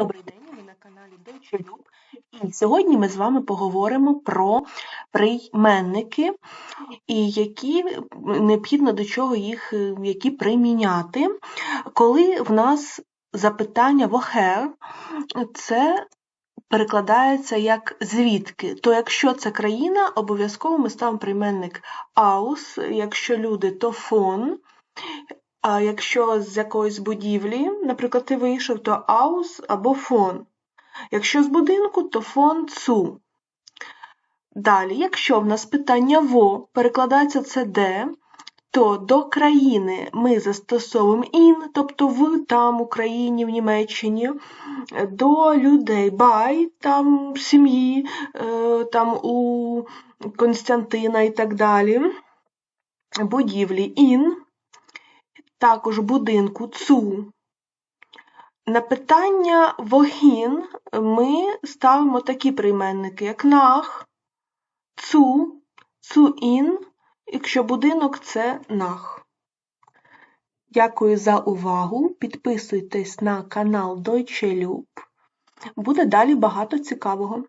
Добрий день, ви на каналі Дойчелюб. І сьогодні ми з вами поговоримо про прийменники, і які необхідно до чого їх які приміняти. Коли в нас запитання «woher», це перекладається як звідки. То якщо це країна, обов'язково ми ставимо прийменник aus, якщо люди, то фон. А якщо з якоїсь будівлі, наприклад, ти вийшов, то аус або фон. Якщо з будинку, то фон цу. Далі, якщо в нас питання во, перекладається це де, то до країни ми застосовуємо ін, тобто в там, Україні, в Німеччині, до людей бай, там сім'ї, е, там у Константина і так далі. Будівлі ін також будинку цу. На питання вогін ми ставимо такі прийменники, як нах, цу, цуін, якщо будинок це нах. Дякую за увагу. Підписуйтесь на канал Deutsche Loop. Буде далі багато цікавого.